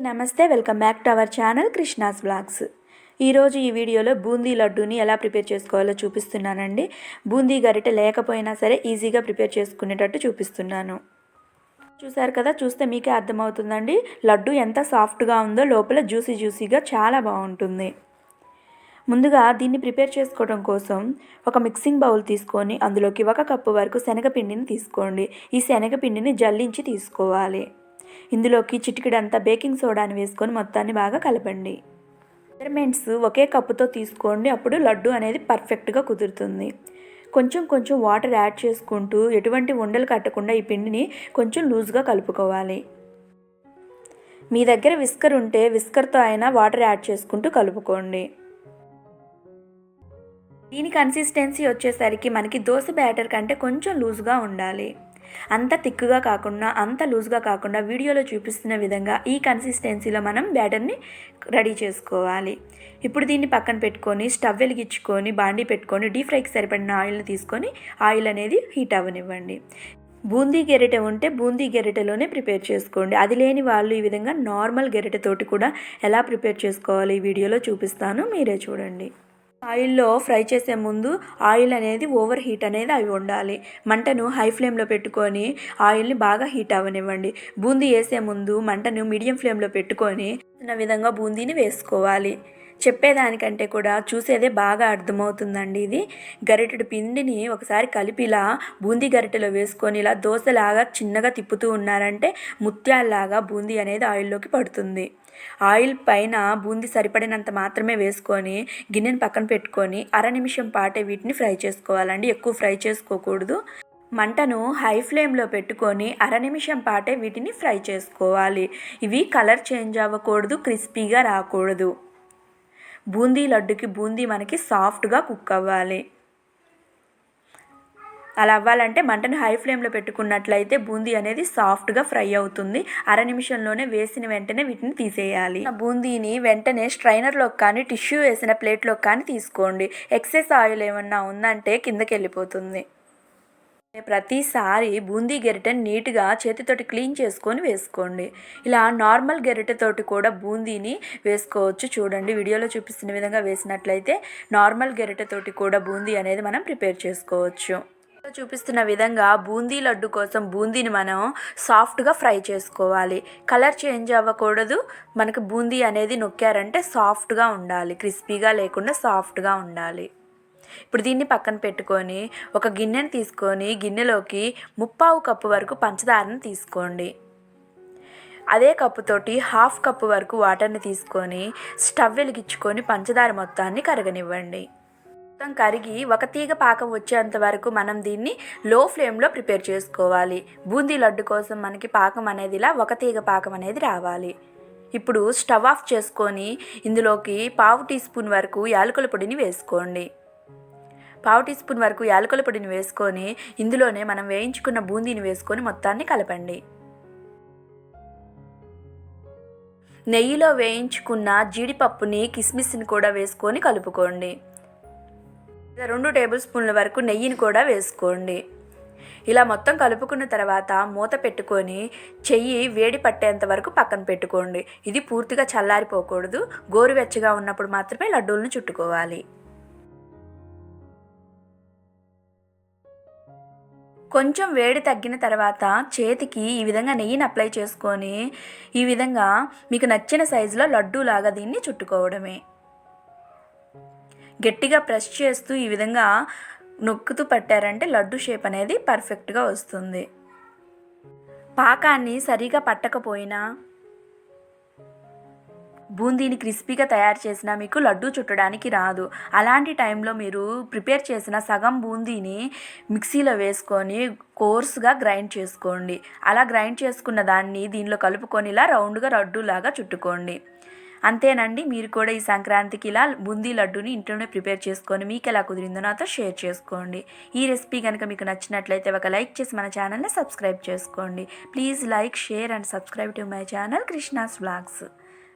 నమస్తే. Welcome back to our channel Krishna's blogs ఈరోజు ఈ వీడియోలో బూందీ లడ్డూని ఎలా ప్రిపేర్ చేసుకోవాలో చూపిస్తున్నానండి. బూందీ గరిటె లేకపోయినా సరే ఈజీగా ప్రిపేర్ చేసుకునేటట్టు చూపిస్తున్నాను. చూసారు కదా చూస్తే మీకే అర్థమవుతుందండి. లడ్డు ఎంత సాఫ్ట్గా ఉందో లోపల జ్యూసీ జ్యూసీగా చాలా బాగుంటుంది. ముందుగా దీన్ని ప్రిపేర్ చేసుకోవడం కోసం ఒక మిక్సింగ్ బౌల్ తీసుకొని అందులోకి ఒక కప్పు వరకు శనగపిండిని తీసుకోండి. ఈ శనగపిండిని జల్లించి తీసుకోవాలి. ఇందులోకి చిటికిడంతా బేకింగ్ సోడాని వేసుకొని మొత్తాన్ని బాగా కలపండి. మెజర్మెంట్స్ ఒకే కప్పుతో తీసుకోండి అప్పుడు లడ్డు అనేది పర్ఫెక్ట్గా కుదురుతుంది. కొంచెం కొంచెం వాటర్ యాడ్ చేసుకుంటూ ఎటువంటి ఉండలు కట్టకుండా ఈ పిండిని కొంచెం లూజ్గా కలుపుకోవాలి. మీ దగ్గర విస్కర్ ఉంటే విస్కర్తో అయినా వాటర్ యాడ్ చేసుకుంటూ కలుపుకోండి. దీని కన్సిస్టెన్సీ వచ్చేసరికి మనకి దోశ బ్యాటర్ కంటే కొంచెం లూజ్గా ఉండాలి. అంత థిక్గా కాకుండా అంత లూజ్గా కాకుండా వీడియోలో చూపిస్తున్న విధంగా ఈ కన్సిస్టెన్సీలో మనం బ్యాటర్ని రెడీ చేసుకోవాలి. ఇప్పుడు దీన్ని పక్కన పెట్టుకొని స్టవ్ వెలిగించుకొని బాండీ పెట్టుకొని డీప్ ఫ్రైకి సరిపడిన ఆయిల్ని తీసుకొని ఆయిల్ అనేది హీట్ అవ్వనివ్వండి. బూందీ గెరిటె ఉంటే బూందీ గెరిటెలోనే ప్రిపేర్ చేసుకోండి. అది లేని వాళ్ళు ఈ విధంగా నార్మల్ గెరిటెతోటి కూడా ఎలా ప్రిపేర్ చేసుకోవాలి ఈ వీడియోలో చూపిస్తాను. మీరే చూడండి. ఆయిల్లో ఫ్రై చేసే ముందు ఆయిల్ అనేది ఓవర్ హీట్ అనేది అవి ఉండాలి మంటను హై ఫ్లేమ్లో పెట్టుకొని ఆయిల్ని బాగా హీట్ అవ్వనివ్వండి. బూందీ వేసే ముందు మంటను మీడియం ఫ్లేమ్లో పెట్టుకొని విధంగా బూందీని వేసుకోవాలి. చెప్పేదానికంటే కూడా చూసేదే బాగా అర్థమవుతుందండి ఇది. గరిటెడు పిండిని ఒకసారి కలిపి ఇలా బూందీ గరిటెలో వేసుకొని ఇలా దోశలాగా చిన్నగా తిప్పుతూ ఉన్నారంటే ముత్యాల్లాగా బూందీ అనేది ఆయిల్లోకి పడుతుంది. ఆయిల్ పైన బూందీ సరిపడినంత మాత్రమే వేసుకొని గిన్నెను పక్కన పెట్టుకొని అర నిమిషం పాటే వీటిని ఫ్రై చేసుకోవాలండి. ఎక్కువ ఫ్రై చేసుకోకూడదు. మంటను హై ఫ్లేమ్లో పెట్టుకొని అర నిమిషం పాటే వీటిని ఫ్రై చేసుకోవాలి. ఇవి కలర్ చేంజ్ అవ్వకూడదు క్రిస్పీగా రాకూడదు. బూందీ లడ్డుకి బూందీ మనకి సాఫ్ట్గా కుక్ అవ్వాలి. అలా అవ్వాలంటే మంటను హై ఫ్లేమ్లో పెట్టుకున్నట్లయితే బూందీ అనేది సాఫ్ట్గా ఫ్రై అవుతుంది. అర నిమిషంలోనే వేసిన వెంటనే వీటిని తీసేయాలి. బూందీని వెంటనే స్ట్రైనర్లోకి కానీ టిష్యూ వేసిన ప్లేట్లోకి కానీ తీసుకోండి. ఎక్సెస్ ఆయిల్ ఏమన్నా ఉందంటే కిందకి వెళ్ళిపోతుంది ప్రతిసారి బూందీ గెరిటెని నీట్గా చేతితోటి క్లీన్ చేసుకొని వేసుకోండి. ఇలా నార్మల్ గెరిటెతోటి కూడా బూందీని వేసుకోవచ్చు. చూడండి వీడియోలో చూపిస్తున్న విధంగా వేసినట్లయితే నార్మల్ గెరిటెతోటి కూడా బూందీ అనేది మనం ప్రిపేర్ చేసుకోవచ్చు. చూపిస్తున్న విధంగా బూందీ లడ్డు కోసం బూందీని మనం సాఫ్ట్గా ఫ్రై చేసుకోవాలి. కలర్ చేంజ్ అవ్వకూడదు. మనకు బూందీ అనేది నొక్కారంటే సాఫ్ట్గా ఉండాలి. క్రిస్పీగా లేకుండా సాఫ్ట్గా ఉండాలి. ఇప్పుడు దీన్ని పక్కన పెట్టుకొని ఒక గిన్నెని తీసుకొని గిన్నెలోకి ముప్పావు కప్పు వరకు పంచదారను తీసుకోండి. అదే కప్పుతోటి హాఫ్ కప్పు వరకు వాటర్ని తీసుకొని స్టవ్ వెలిగించుకొని పంచదార మొత్తాన్ని కరగనివ్వండి. మొత్తం కరిగి ఒక తీగ పాకం వచ్చేంత వరకు మనం దీన్ని లో ఫ్లేమ్లో ప్రిపేర్ చేసుకోవాలి. బూందీ లడ్డు కోసం మనకి పాకం అనేది ఇలా ఒక తీగ పాకం అనేది రావాలి. ఇప్పుడు స్టవ్ ఆఫ్ చేసుకొని ఇందులోకి పావు టీ స్పూన్ వరకు యాలకుల పొడిని వేసుకోండి. పావు టీ స్పూన్ వరకు యాలకుల పొడిని వేసుకొని ఇందులోనే మనం వేయించుకున్న బూందీని వేసుకొని మొత్తాన్ని కలపండి. నెయ్యిలో వేయించుకున్న జీడిపప్పుని కిస్మిస్ని కూడా వేసుకొని కలుపుకోండి. రెండు టేబుల్ స్పూన్ల వరకు నెయ్యిని కూడా వేసుకోండి. ఇలా మొత్తం కలుపుకున్న తర్వాత మూత పెట్టుకొని చెయ్యి వేడి పట్టేంత వరకు పక్కన పెట్టుకోండి. ఇది పూర్తిగా చల్లారిపోకూడదు. గోరువెచ్చగా ఉన్నప్పుడు మాత్రమే లడ్డూలను చుట్టుకోవాలి. కొంచెం వేడి తగ్గిన తర్వాత చేతికి ఈ విధంగా నెయ్యిని అప్లై చేసుకొని ఈ విధంగా మీకు నచ్చిన సైజులో లడ్డూలాగా దీన్ని చుట్టుకోవడమే. గట్టిగా ప్రెస్ చేస్తూ ఈ విధంగా నొక్కుతూ పట్టారంటే లడ్డు షేప్ అనేది పర్ఫెక్ట్గా వస్తుంది. పాకాన్ని సరిగా పట్టకపోయినా బూందీని క్రిస్పీగా తయారు చేసిన మీకు లడ్డు చుట్టడానికి రాదు. అలాంటి టైంలో మీరు ప్రిపేర్ చేసిన సగం బూందీని మిక్సీలో వేసుకొని కోర్స్గా గ్రైండ్ చేసుకోండి. అలా గ్రైండ్ చేసుకున్న దాన్ని దీనిలో కలుపుకొని ఇలా రౌండ్గా లడ్డూలాగా చుట్టుకోండి. అంతేనండి మీరు కూడా ఈ సంక్రాంతికి ఇలా బూందీ లడ్డూని ఇంట్లోనే ప్రిపేర్ చేసుకొని మీకు ఎలా కుదిరిందో నాతో షేర్ చేసుకోండి. ఈ రెసిపీ కనుక మీకు నచ్చినట్లయితే ఒక లైక్ చేసి మన ఛానల్ని సబ్స్క్రైబ్ చేసుకోండి. Please like share and subscribe to my channel Krishna's vlogs.